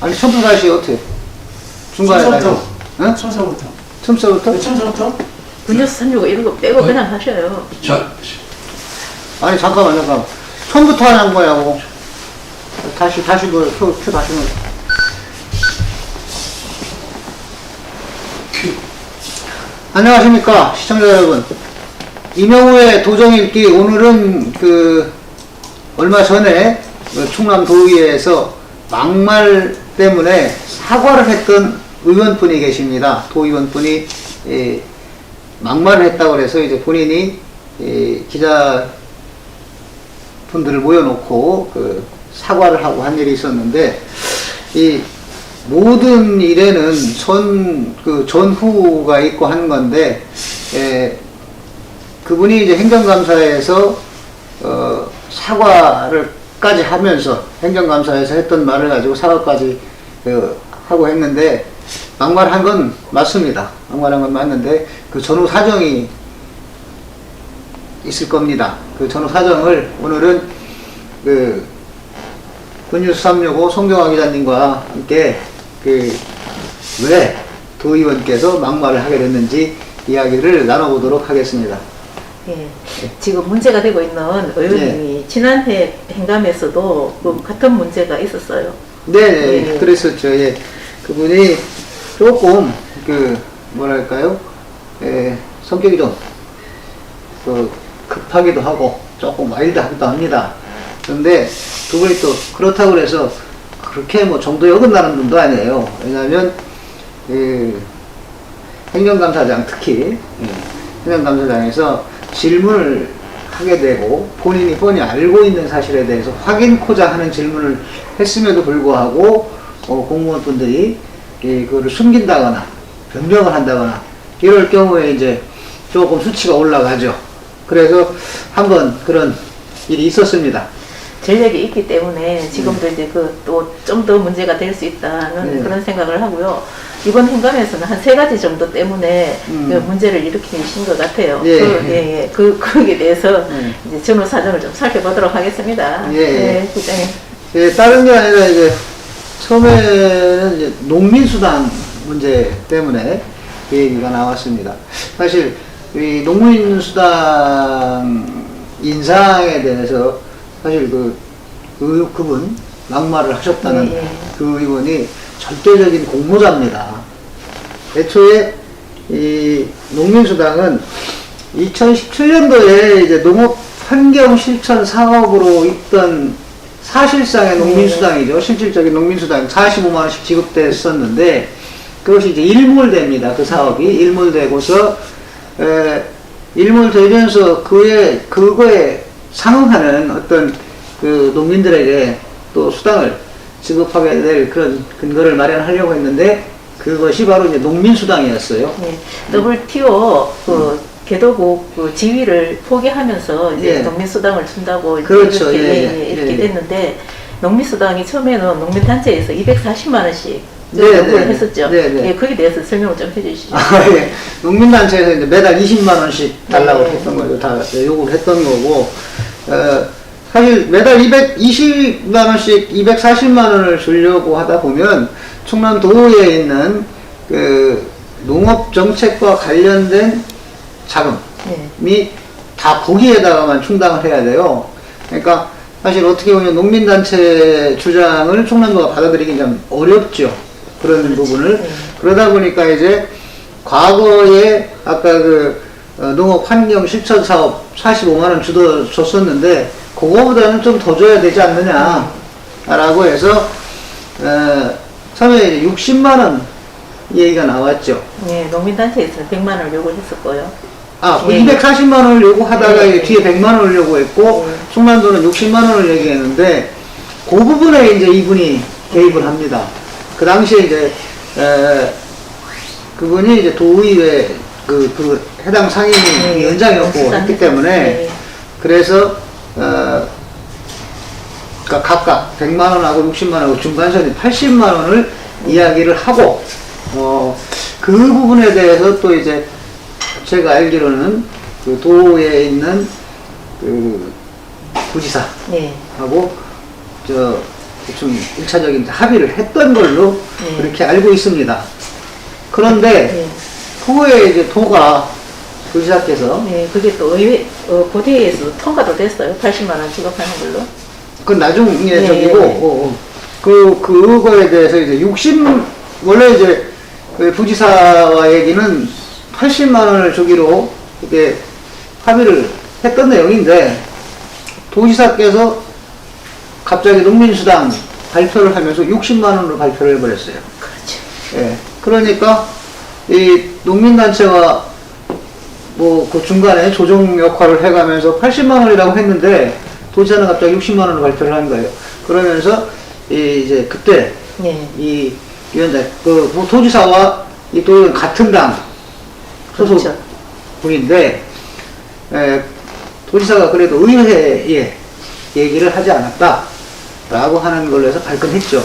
아니 처음부터 다시 어떻게? 중간에 다시? 처음부터. 응? 청소부터. 처음부터? 청소부터? 분유수 365 이런 거 빼고 그냥 하셔요. 자, 아니 잠깐만 잠깐만. 처음부터 하는 거야고. 다시 다시 그 표, 표 다시 뭐. 안녕하십니까 시청자 여러분. 이명우의 도정 읽기 오늘은 그 얼마 전에 그 충남 도의회에서 막말 때문에 사과를 했던 의원분이 계십니다. 도의원분이 예, 막말을 했다고 그래서 이제 본인이 예, 기자 분들을 모여놓고 그 사과를 하고 한 일이 있었는데 이 모든 일에는 전 그 전후가 있고 한 건데 에, 그분이 이제 행정감사에서 어, 사과를 까지 하면서 행정감사에서 했던 말을 가지고 사과까지 그, 하고 했는데 막말한 건 맞습니다. 막말한 건 맞는데 그 전후 사정이 있을 겁니다. 그 전후 사정을 오늘은 그 군뉴스 365 송경화 기자님과 함께 그왜 도의원께서 막말을 하게 됐는지 이야기를 나눠보도록 하겠습니다. 예. 지금 문제가 되고 있는 의원님이 지난해 행감에서도 그 같은 문제가 있었어요. 네, 예. 그랬었죠. 예. 그분이 조금 그 뭐랄까요? 예, 성격이 좀그 급하기도 하고 조금 와일드하기도 합니다. 그런데 두 분이 또 그렇다고 해서 그렇게 뭐 정도에 어긋나는 분도 아니에요. 왜냐하면 그 행정감사장 특히 예, 행정감사장에서 질문을 하게 되고 본인이 뻔히 알고 있는 사실에 대해서 확인코자 하는 질문을 했음에도 불구하고 어, 공무원분들이 이, 그거를 숨긴다거나 변명을 한다거나 이럴 경우에 이제 조금 수치가 올라가죠. 그래서 한번 그런 일이 있었습니다. 전력이 있기 때문에 지금도 이제 그 또 좀 더 문제가 될 수 있다는 네. 그런 생각을 하고요. 이번 행감에서는 한 세 가지 정도 때문에 음. 그 문제를 일으키신 것 같아요. 예. 그, 예, 예. 그, 거기에 대해서 네. 이제 전후 사정을 좀 살펴보도록 하겠습니다. 예, 예. 네, 국장님. 예, 다른 게 아니라 이제 처음에는 이제 농민수당 문제 때문에 그 얘기가 나왔습니다. 사실 이 농민수당 인상에 대해서 사실 그, 그 그분 막말을 하셨다는 예, 예. 그 의원이 절대적인 공모자입니다. 애초에 이 농민수당은 2017년도에 이제 농업 환경 실천 사업으로 있던 사실상의 농민수당이죠. 실질적인 농민수당 45만 원씩 지급됐었는데 그것이 이제 일몰됩니다. 그 사업이 일몰되고서 에, 일몰되면서 그에 그거에 상응하는 어떤 그 농민들에게 또 수당을 지급하게 될 그런 근거를 마련하려고 했는데 그것이 바로 이제 농민수당이었어요. 네, WTO 그 개도국 그 지위를 포기하면서 이제 예. 농민수당을 준다고 그렇죠. 이렇게, 예, 예, 예. 예, 이렇게 예. 됐는데 농민수당이 처음에는 농민단체에서 240만 원씩 네, 요구를 네. 했었죠. 네, 네. 예, 거기에 대해서 설명을 좀 해주시죠. 아, 예. 농민단체에서 이제 매달 20만 원씩 달라고 네. 했던 거죠. 다 요구를 했던 거고, 어, 사실 매달 220만 원씩 240만 원을 주려고 하다 보면 충남 도에 있는 그 농업 정책과 관련된 자금이 네. 다 거기에다가만 충당을 해야 돼요. 그러니까 사실 어떻게 보면 농민단체 주장을 충남도가 받아들이기 좀 어렵죠. 그런 부분을. 네. 그러다 보니까 이제 과거에 아까 그 어, 농업 환경 실천 사업 45만 원 주도 줬었는데 그거보다는 좀 더 줘야 되지 않느냐라고 해서 어, 처음에 이제 60만 원 얘기가 나왔죠. 네, 농민단체에서는 100만 원을 요구했었고요. 아, 그 예. 240만 원을 요구하다가 예, 예. 뒤에 100만 원을 요구했고 예. 충남도는 60만 원을 얘기했는데 그 부분에 이제 이분이 개입을 합니다. 그 당시에 이제 에, 그분이 이제 도의회 그, 그 해당 상임 네, 위원장이었고 했기 때문에 네. 그래서 어, 그러니까 각각 100만 원하고 60만 원하고 중간선이 80만 원을 이야기를 하고 어, 그 부분에 대해서 또 이제 제가 알기로는 그 도에 있는 그 부지사하고 네. 저좀 1차적인 합의를 했던 걸로 네. 그렇게 알고 있습니다. 그런데 네. 후에 이제 도가 도지사께서 네, 그게 또 의회, 어, 고대에서 통과도 됐어요. 80만 원 지급하는 걸로. 그건 나중에 네. 저기고 어, 어. 그 그거에 대해서 이제 60 원래 이제 그 부지사와 얘기는 80만 원을 주기로 이렇게 합의를 했던 내용인데 도지사께서 갑자기 농민수당 발표를 하면서 60만 원으로 발표를 해버렸어요. 그렇죠. 예. 그러니까 이 농민단체가 뭐 그 중간에 조정 역할을 해가면서 80만 원이라고 했는데 도지사는 갑자기 60만 원을 발표를 한 거예요. 그러면서 이 이제 그때 네. 이 위원장 그 도지사와 이 도의원 같은 당 소속 그렇죠. 분인데 에, 도지사가 그래도 의회에 얘기를 하지 않았다라고 하는 걸로 해서 발끈했죠.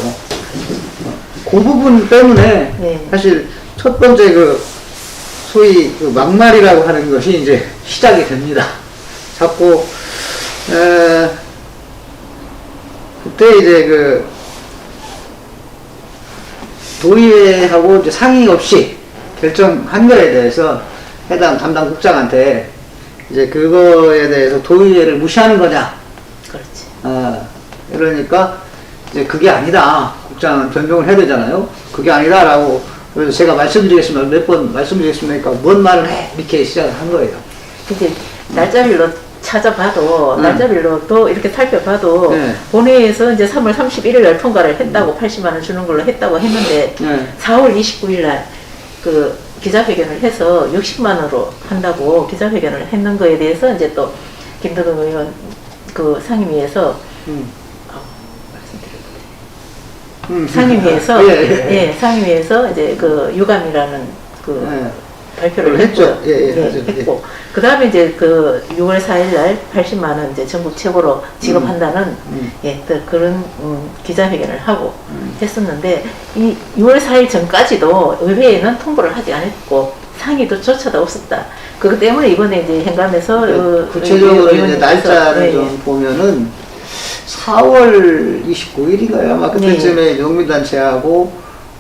그 부분 때문에 네. 사실 첫 번째 그 소위 그 막말이라고 하는 것이 이제 시작이 됩니다. 자꾸 에, 그때 이제 그 도의회하고 이제 상의 없이 결정한 거에 대해서 해당 담당 국장한테 이제 그거에 대해서 도의회를 무시하는 거냐. 그렇지. 어, 그러니까 이제 그게 아니다. 국장은 변경을 해야 되잖아요. 그게 아니다라고 그래서 제가 말씀드리겠습니다. 몇 번 말씀드리겠습니까? 뭔 말을 해? 이렇게 시작을 한 거예요. 이제 날짜별로 찾아봐도 네. 날짜별로 또 이렇게 살펴봐도 네. 본회의에서 이제 3월 31일 날 통과를 했다고 80만 원 주는 걸로 했다고 했는데 네. 4월 29일 날 그 기자회견을 해서 60만 원으로 한다고 기자회견을 했는 거에 대해서 이제 또 김덕은 의원 그 상임위에서 음. 아, 말씀드려도 음. 상임위에서 예, 예. 예, 상임위에서 이제 그 유감이라는 그 예. 발표를 했죠. 했고요. 예, 예, 맞아요. 했고 그 다음에 이제 그 6월 4일 날 80만 원 이제 전국 최고로 지급한다는 음. 예, 또 그런 음, 기자회견을 하고 음. 했었는데 이 6월 4일 전까지도 의회에는 통보를 하지 않았고 상의도 조차도 없었다. 그것 때문에 이번에 이제 현감에서 어, 네, 구체적으로 이제 날짜를 예, 좀 보면은 4월 29일인가요? 아마 그때쯤에 농민단체하고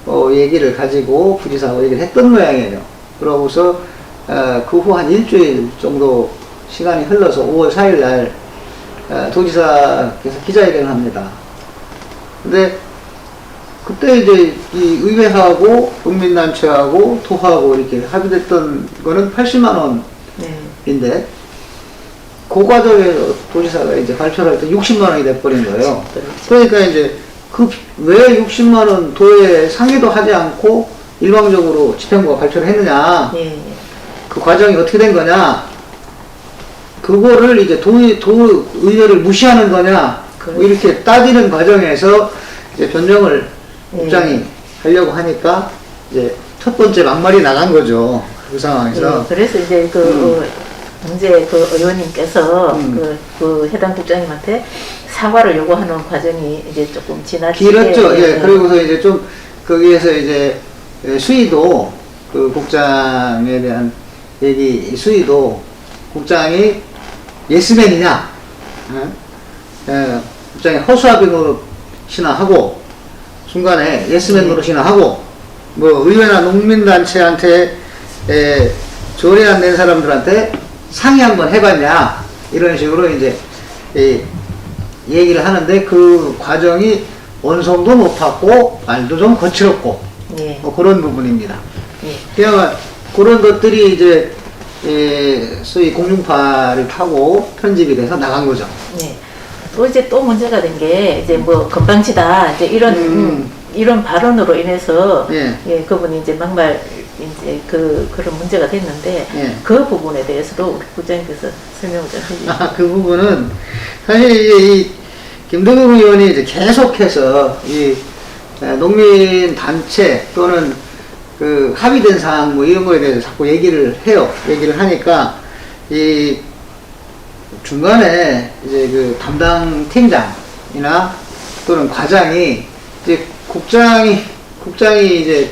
어, 얘기를 가지고 부지사하고 얘기를 했던 모양이에요. 그러고서 어, 그후 한 일주일 정도 시간이 흘러서 5월 4일 날 어, 도지사께서 기자회견을 합니다. 근데 그때 이제 이 의회하고 농민단체하고 도하고 이렇게 합의됐던 거는 80만 네. 원인데 그 과정에서 도지사가 이제 발표를 할 때 60만 원이 돼버린 거예요. 그렇죠. 그러니까 이제 그 왜 60만 원 도에 상의도 하지 않고 일방적으로 집행부가 발표를 했느냐 예, 예. 그 과정이 어떻게 된 거냐 그거를 이제 도, 도 의회를 무시하는 거냐 뭐 그렇죠. 이렇게 따지는 과정에서 이제 변정을 예. 국장이 하려고 하니까 이제 첫 번째 막말이 나간 거죠 그 상황에서 예, 그래서 이제 그 음. 어, 문제 그 의원님께서 음. 그, 그 해당 국장님한테 사과를 요구하는 과정이 이제 조금 지나치게 길었죠. 예, 예, 그리고서 이제 좀 거기에서 이제 예, 수위도 그 국장에 대한 얘기 수위도 국장이 예스맨이냐, 예, 예, 국장이 허수아비 노릇이나 하고 중간에 예스맨 네. 노릇이나 하고 뭐 의회나 농민단체한테 예, 조례 안 낸 사람들한테 상의 한번 해봤냐 이런 식으로 이제 이 얘기를 하는데 그 과정이 원성도 높았고 말도 좀 거칠었고 예, 뭐 그런 부분입니다. 예. 그냥 그런 것들이 이제 예, 소위 공중파를 타고 편집이 돼서 나간 거죠. 네. 또 이제 또 문제가 된 게 이제 뭐 건방지다 이제 이런 음. 음, 이런 발언으로 인해서 예. 예, 그분이 이제 막말 이제 그 그런 문제가 됐는데 예. 그 부분에 대해서도 우리 국장님께서 설명을 좀 해주시죠. 아, 그 부분은 사실 이제 이 김동국 의원이 이제 계속해서 이 에, 농민 단체 또는 그 합의된 사항 뭐 이런 거에 대해서 자꾸 얘기를 해요. 얘기를 하니까 이 중간에 이제 그 담당 팀장이나 또는 과장이 이제 국장이 국장이 이제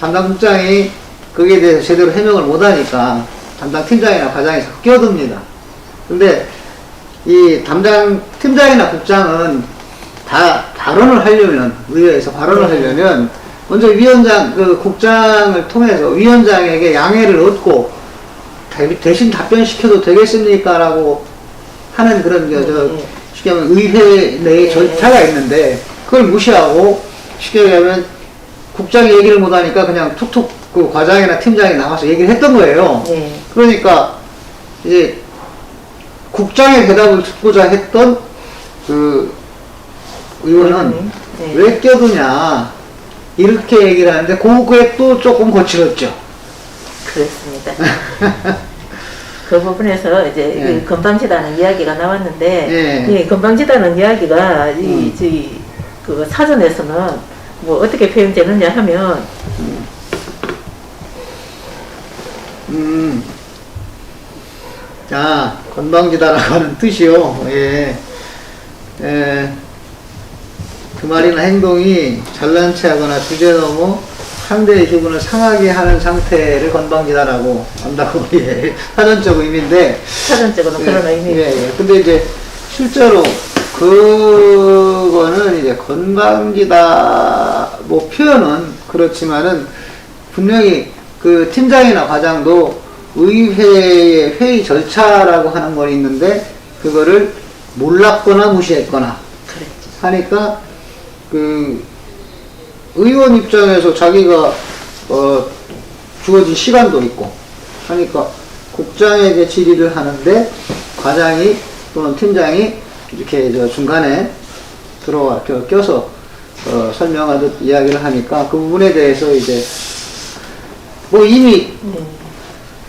담당 국장이 거기에 대해서 제대로 해명을 못하니까 담당 팀장이나 과장이 자꾸 끼어듭니다. 근데 이 담당 팀장이나 국장은 다 발언을 하려면 의회에서 발언을 네. 하려면 먼저 위원장 그 국장을 통해서 위원장에게 양해를 얻고 대- 대신 답변시켜도 되겠습니까라고 하는 그런 저, 저 네. 쉽게 하면 의회 내에 네. 절차가 있는데 그걸 무시하고 쉽게 얘기하면 국장이 얘기를 못하니까 그냥 툭툭 그 과장이나 팀장이 나와서 얘기를 했던 거예요. 예. 그러니까 이제 국장의 대답을 듣고자 했던 그 의원은 의원님, 네. 왜 껴두냐 이렇게 얘기를 하는데 그거에 또 조금 거칠었죠. 그렇습니다. 그 부분에서 이제 예. 그 건방지다는 이야기가 나왔는데 예. 이 건방지다는 이야기가 이 음. 저희 그 사전에서는 뭐 어떻게 표현되느냐 하면 음. 자, 건방지다라고 하는 뜻이요. 예. 예. 그 말이나 행동이 잘난 체 하거나 주제 넘어 상대의 기분을 상하게 하는 상태를 건방지다라고 한다고, 예. 사전적 의미인데, 사전적으로 그런 의미. 예, 예. 근데 이제 실제로 그거는 이제 건강지다 뭐 표현은 그렇지만은 분명히 그 팀장이나 과장도 의회의 회의 절차라고 하는 건 있는데 그거를 몰랐거나 무시했거나. 하니까 그 의원 입장에서 자기가 어 주어진 시간도 있고 하니까 국장에게 질의를 하는데 과장이 또는 팀장이 이렇게 저 중간에 들어와 껴- 껴서 어 설명하듯 이야기를 하니까 그 부분에 대해서 이제 뭐 이미 네.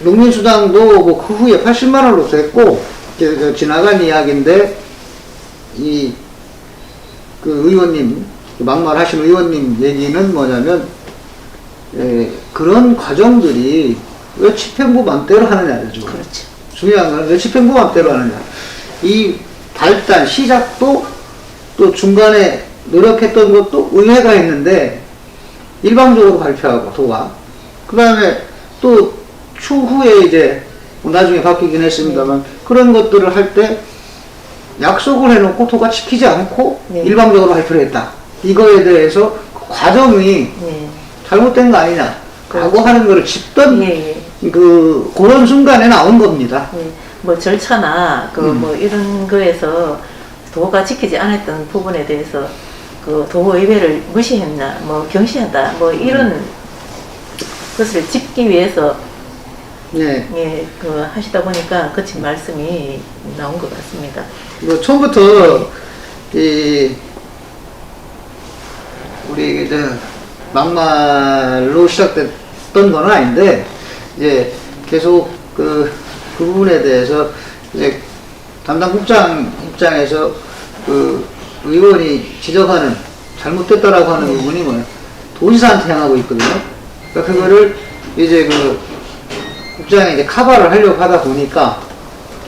농민수당도 뭐 그 후에 80만 원으로 됐고 이제 지나간 이야기인데 이 그 의원님 그 막말하신 의원님 얘기는 뭐냐면 에, 그런 과정들이 왜 집행부 맘대로 하느냐죠. 그렇죠. 중요한 건 왜 집행부 맘대로 하느냐. 이 발단 시작도 또 중간에 노력했던 것도 의회가 했는데 일방적으로 발표하고 도가 그 다음에 또 추후에 이제 뭐 나중에 바뀌긴 했습니다만 그런 것들을 할 때 약속을 해놓고 도가 지키지 않고 네. 일방적으로 발표를 했다. 이거에 대해서 그 과정이 예. 잘못된 거 아니냐. 라고 그렇죠. 하는 거를 짚던 예, 예. 그 그런 순간에 나온 겁니다. 예. 뭐 절차나 그 음. 뭐 이런 거에서 도가 지키지 않았던 부분에 대해서 그 도의회를 무시했나 뭐 경시한다 뭐 이런 음. 것을 짚기 위해서 네. 예, 그 하시다 보니까 거친 말씀이 나온 것 같습니다. 뭐 처음부터 이 우리 이제 막말로 시작됐던 건 아닌데 이제 계속 그, 그 부분에 대해서 이제 담당 국장 입장에서 그 의원이 지적하는 잘못됐다라고 하는 부분이 뭐예요? 도지사한테 향하고 있거든요. 그러니까 그거를 이제 그 국장이 이제 카바를 하려고 하다 보니까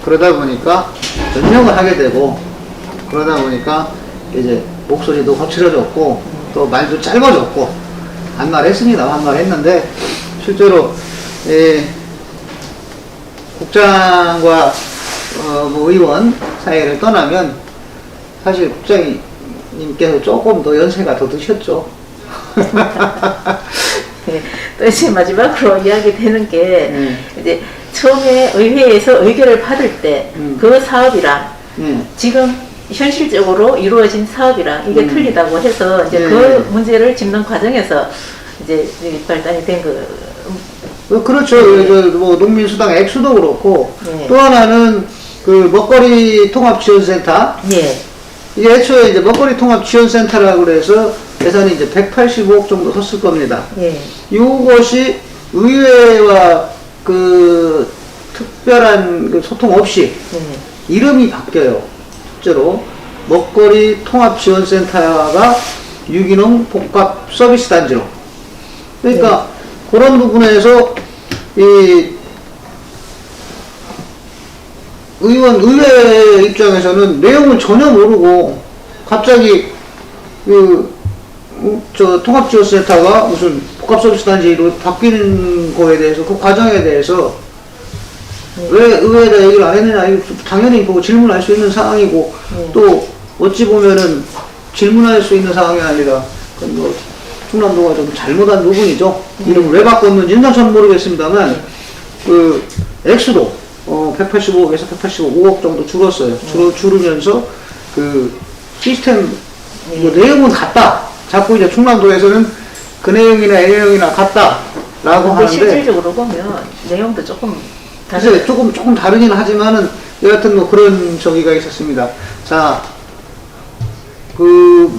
그러다 보니까 변명을 하게 되고 그러다 보니까 이제 목소리도 거칠어졌고 또 말도 짧아졌고 한 말 했습니다 한 말 했는데 실제로 예, 국장과 어, 뭐 의원 사이를 떠나면 사실 국장님께서 조금 더 연세가 더 드셨죠. 예, 또 이제 마지막으로 이야기 되는 게 네. 이제 처음에 의회에서 의결을 받을 때 음. 그 사업이랑 예. 지금 현실적으로 이루어진 사업이랑 이게 음. 틀리다고 해서 이제 네. 그 문제를 짚는 과정에서 이제 이 발단이 된 그, 어, 그렇죠. 그, 저, 뭐, 농민수당 액수도 그렇고, 네. 또 하나는, 그, 먹거리 통합 지원센터. 예, 이게 애초에 이제 먹거리 통합 지원센터라고 그래서 예산이 이제 185억 정도 섰을 겁니다. 예, 이것이 의회와 그, 특별한 그 소통 없이 예, 이름이 바뀌어요. 실제로. 먹거리 통합 지원센터가 유기농 복합 서비스 단지로. 그러니까 그런 부분에서 이 의원 의회 입장에서는 내용을 전혀 모르고 갑자기 그저 통합지원센터가 무슨 복합서비스 단지로 바뀌는 거에 대해서 그 과정에 대해서 왜 의회에다 얘기를 안 했느냐 이거 당연히 뭐 질문할 수 있는 상황이고 네. 또 어찌 보면은 질문할 수 있는 상황이 아니라 그건 뭐 충남도가 좀 잘못한 부분이죠. 이름을 왜 바꿨는지는 전 모르겠습니다만 그 액수도 어 185억에서 185억 정도 줄었어요. 줄 줄으면서 그 시스템 뭐 내용은 같다. 자꾸 이제 충남도에서는 그 내용이나 이 내용이나 같다 라고 근데 하는데 실질적으로 보면 내용도 조금 다르 조금 조금 다르긴 하지만은 여하튼 뭐 그런 저기가 있었습니다. 자, 그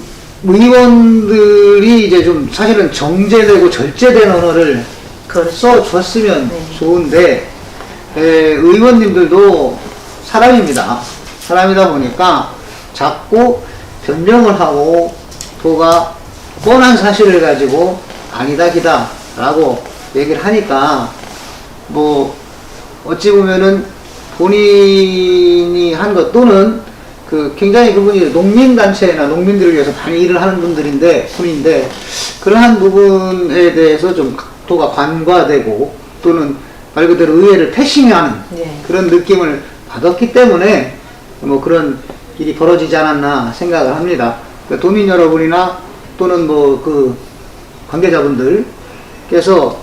의원들이 이제 좀 사실은 정제되고 절제된 언어를 그렇죠. 써줬으면 네. 좋은데 에, 의원님들도 사람입니다. 사람이다 보니까 자꾸 변명을 하고 도가 뻔한 사실을 가지고 아니다 기다 라고 얘기를 하니까 뭐 어찌 보면은 본인이 한 것 또는 그 굉장히 그분이 농민단체나 농민들을 위해서 많이 일을 하는 분들인데 분인데 그러한 부분에 대해서 좀 도가 관과되고 또는 말 그대로 의회를 패싱하는 네. 그런 느낌을 받았기 때문에 뭐 그런 일이 벌어지지 않았나 생각을 합니다. 그러니까 도민 여러분이나 또는 뭐 그 관계자분들께서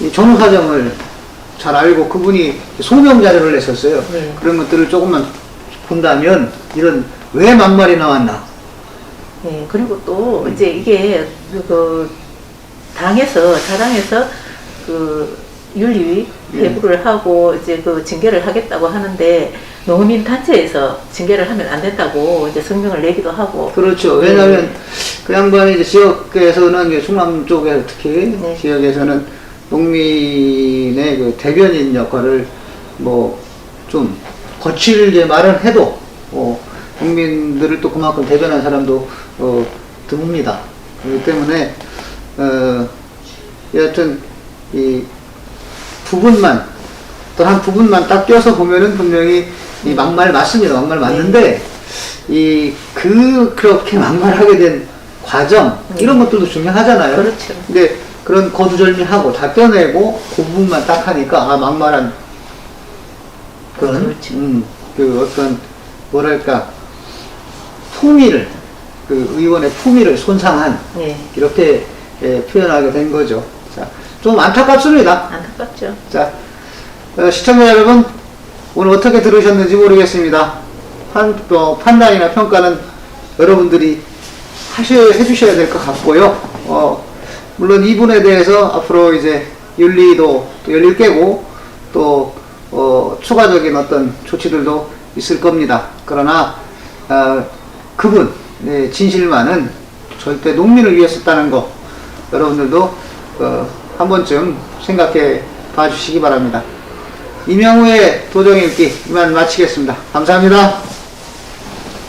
이 전후 사정을 잘 알고 그분이 소명 자료를 냈었어요. 네. 그런 것들을 조금만 본다면 이런 왜 막말이 나왔나? 예, 그리고 또 이제 이게 그, 그 당에서 자당에서 그 윤리 예. 회부를 하고 이제 그 징계를 하겠다고 하는데 농민 단체에서 징계를 하면 안 된다고 이제 성명을 내기도 하고 그렇죠. 네. 왜냐하면 그 양반이 이제 지역에서는 충남 쪽에 특히 네. 지역에서는 농민의 그 대변인 역할을 뭐 좀 거칠게 말은 해도 어, 농민들을 또 그만큼 대변한 사람도 어, 드뭅니다. 그렇기 때문에 어, 여하튼 이 부분만 또한 부분만 딱 껴서 보면은 분명히 이 막말 맞습니다. 막말 맞는데 이 그 그렇게 막말하게 된 과정 이런 것들도 중요하잖아요. 그렇죠. 근데 그런 거두절미하고 다 떼내고 그 부분만 딱 하니까 아 막말한 그런 그렇죠. 음, 그 어떤 뭐랄까 품위를 그 의원의 품위를 손상한 예, 이렇게 예, 표현하게 된 거죠. 자, 좀 안타깝습니다. 안타깝죠. 자, 어, 시청자 여러분, 오늘 어떻게 들으셨는지 모르겠습니다. 판, 어, 판단이나 평가는 여러분들이 하셔, 해주셔야 될 것 같고요. 어, 물론 이분에 대해서 앞으로 이제 윤리도 또 열릴 깨고 또 어, 추가적인 어떤 조치들도 있을 겁니다. 그러나 어, 그분 의 진실만은 절대 농민을 위해 썼다는 거 여러분들도 어, 한 번쯤 생각해 봐주시기 바랍니다. 이명우의 도정 읽기 이만 마치겠습니다. 감사합니다.